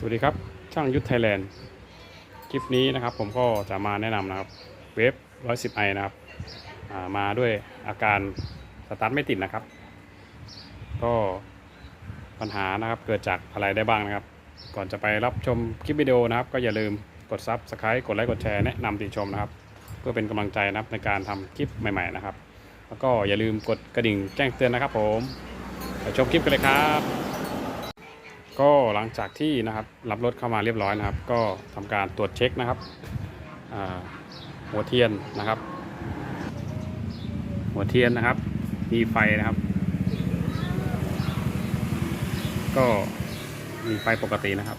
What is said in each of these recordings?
สวัสดีครับ ช่างยุทธไทยแลนด์ คลิปนี้นะครับผมก็จะมาแนะนำนะครับ เวฟ 110 i นะครับามาด้วยอาการสตาร์ทไม่ติดนะครับ ก็ปัญหานะครับเกิดจากอะไรได้บ้างนะครับ ก่อนจะไปรับชมคลิปวิดีโอนะครับ ก็อย่าลืมกดซับสไครต์กดไลค์กดแชร์แนะนำติชมนะครับ เพื่อเป็นกำลังใจนะครับในการทำคลิปใหม่ ๆนะครับ แล้วก็อย่าลืมกดกระดิ่งแจ้งเตือนนะครับ ผมไปชมคลิปกันเลยครับ ก็หลังจากที่นะครับรับรถเข้ามาเรียบร้อยนะครับ ก็ทำการตรวจเช็คนะครับหัวเทียนนะครับ หัวเทียนนะครับ มีไฟนะครับ ก็มีไฟปกตินะครับ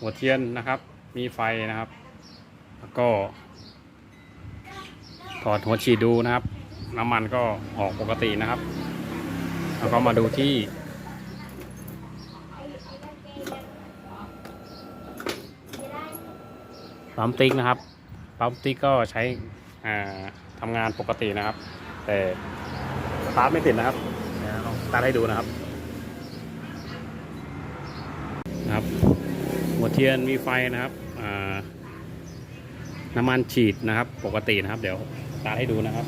หัวเทียนนะครับ มีไฟนะครับ แล้วก็ถอดหัวฉีดดูนะครับ น้ำมันก็ออกปกตินะครับ แล้วก็มาดูที่ ปั๊มติ๊กนะครับปั๊มติ๊กก็ใช้อ่าทำงานปกตินะครับ แต่สตาร์ทไม่ติดนะครับลองสตาร์ทให้ดูนะครับนะครับ หัวเทียนมีไฟนะครับน้ำมันฉีดนะครับ ปกตินะครับ เดี๋ยวสตาร์ทให้ดูนะครับ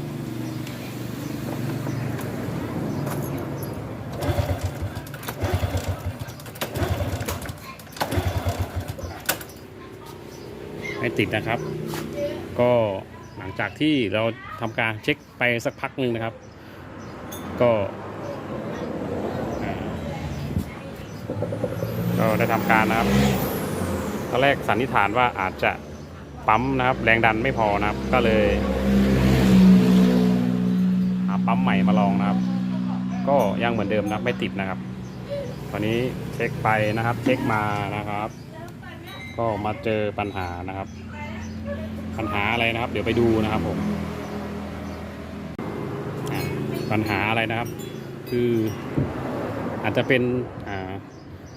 ติดนะครับ ก็หลังจากที่เราทำการเช็คไปสักพักหนึ่งนะครับ ก็ก็ได้ทำการนะครับตอนแรกสันนิษฐานว่าอาจจะปั๊มนะครับ แรงดันไม่พอนะครับ ก็เลยหาปั๊มใหม่มาลองนะครับ ก็ยังเหมือนเดิมนะไม่ติดนะครับ ตอนนี้เช็คไปนะครับ เช็คมานะครับ ก็มาเจอปัญหานะครับ ปัญหาอะไรนะครับ เดี๋ยวไปดูนะครับผมปัญหาอะไรนะครับ คืออาจจะเป็น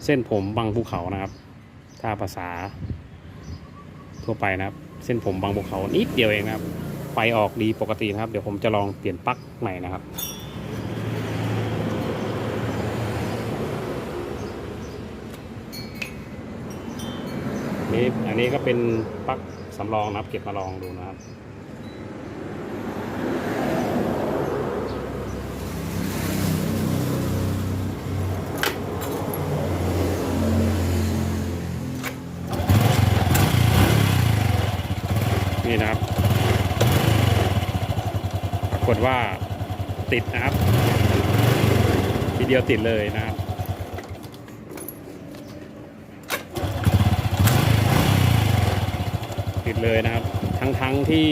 เส้นผมบางภูเขานะครับ ถ้าภาษาทั่วไปนะครับ เส้นผมบางภูเขานิดเดียวเองนะครับไฟออกดีปกตินะครับ เดี๋ยวผมจะลองเปลี่ยนปลั๊กใหม่นะครับ นี่อันนี้ก็เป็นปลั๊กสำรองนะครับ เก็บมาลองดูนะครับนี่นะครับ ปรากฏว่าติดนะครับ ทีเดียวติดเลยนะครับ ติด เลยนะครับ ทั้งทั้งที่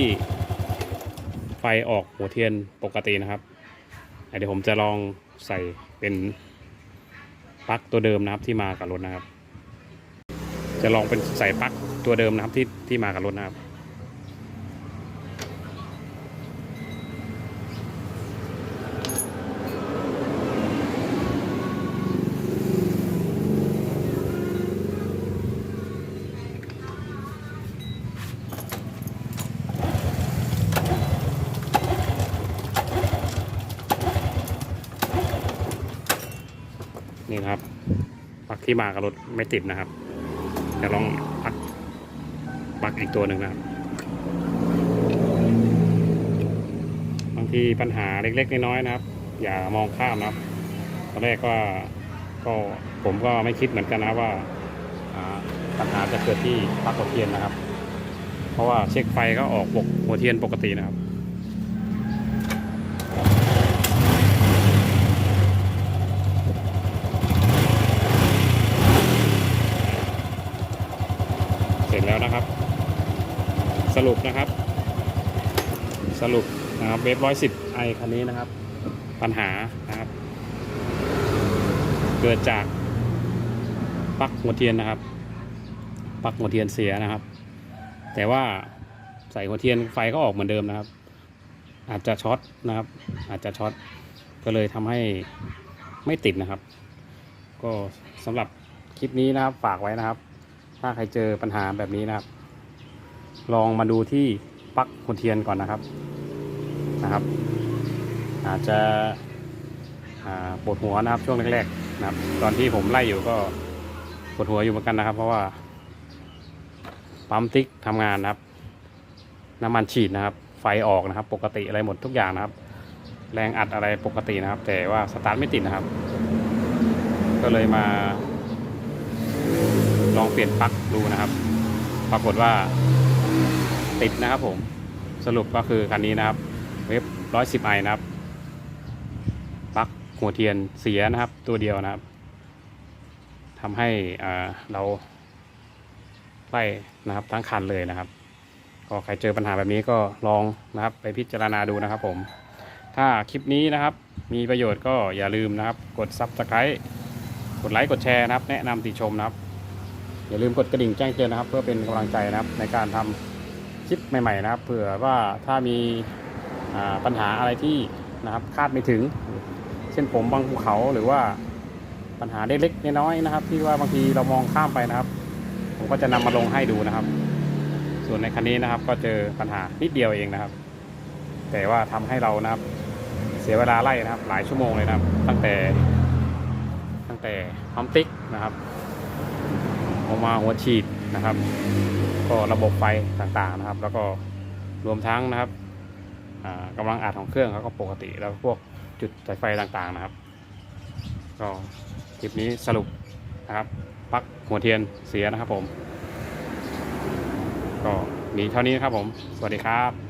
ไฟออกหัวเทียนปกตินะครับเดี๋ยวผมจะลองใส่เป็นปลั๊กตัวเดิมนะครับที่มากับรถนะครับ จะลองเป็นใส่ปลั๊กตัวเดิมนะครับที่ที่มากับรถนะครับ ปลั๊กที่มากับรถไม่ติดนะครับเดี๋ยวลองปลั๊กปลั๊กอีกตัวหนึ่งนะครับบางทีปัญหาเล็กๆน้อยๆนะครับ อย่ามองข้ามนะครับตอนแรกก็ก็ผมก็ไม่คิดเหมือนกันนะว่าปัญหาจะเกิดที่ปลั๊กหัวเทียนนะครับ เพราะว่าเช็คไฟก็ออกปกหัวเทียนปกตินะครับ เสร็จแล้วนะครับ สรุป นะครับ สรุปนะครับเวฟร้อยสิบไอคันนี้นะครับ ปัญหานะครับ เกิดจากปลั๊กหัวเทียนนะครับปลั๊กหัวเทียนเสียนะครับ แต่ว่าใส่หัวเทียนไฟก็ออกเหมือนเดิมนะครับ อาจจะช็อตนะครับ อาจจะช็อตก็เลยทำให้ไม่ติดนะครับ ก็สำหรับคลิปนี้นะครับฝากไว้นะครับ ถ้าใครเจอปัญหาแบบนี้นะครับ ลองมาดูที่ปลั๊กหัวเทียนก่อนนะครับนะครับ อาจจะปวดหัวนะครับช่วงแรกๆนะครับ ตอนที่ผมไล่อยู่ก็ปวดหัวอยู่เหมือนกันนะครับ เพราะว่าปั๊มติ๊กทำงานนะครับ น้ำมันฉีดนะครับ ไฟออกนะครับ ปกติอะไรหมดทุกอย่างนะครับ แรงอัดอะไรปกตินะครับ แต่ว่าสตาร์ทไม่ติดนะครับ ก็เลยมา ลองเปลี่ยนปลั๊กดูนะครับ ปรากฏว่า ติดนะครับผมสรุปก็คือคันนี้นะครับ เว็บ110ไอนะครับปลั๊กหัวเทียนเสียนะครับ ตัวเดียวนะครับทำให้อ่าเราไล่นะครับทั้งคันเลยนะครับ ก็ใครเจอปัญหาแบบนี้ก็ลองนะครับ ไปพิจารณาดูนะครับผม ถ้าคลิปนี้นะครับ มีประโยชน์ก็อย่าลืมนะครับ กด Subscribe กดไลค์กดแชร์นะครับ แนะนำติชมนะครับ อย่าลืมกดกระดิ่งแจ้งเตือนนะครับ เพื่อเป็นกำลังใจนะครับในการทำ คลิปใหม่ ๆ นะครับเผื่อว่าถ้ามีปัญหาอะไรที่นะครับคาดไม่ถึง เช่นผมบางภูเขาหรือว่าปัญหาเล็กๆน้อยๆนะครับ ที่ว่าบางทีเรามองข้ามไปนะครับ ผมก็จะนำมาลงให้ดูนะครับ ส่วนในคันนี้นะครับ ก็เจอปัญหานิดเดียวเองนะครับ แต่ว่าทำให้เรานะครับ เสียเวลาไล่นะครับ หลายชั่วโมงเลยนะครับ ตั้งแต่ ตั้งแต่พัมติ๊กนะครับออกมาหัวฉีดนะครับ ก็ระบบไฟต่างๆนะครับ แล้วก็รวมทั้งนะครับกำกำลังอัดของเครื่องเขาก็ปกติแล้วพวกจุดสายไฟต่างๆนะครับ ก็คลิปนี้สรุปนะครับปลั๊กหัวเทียนเสียนะครับผม ก็มีเท่านี้นครับผม สวัสดีครับ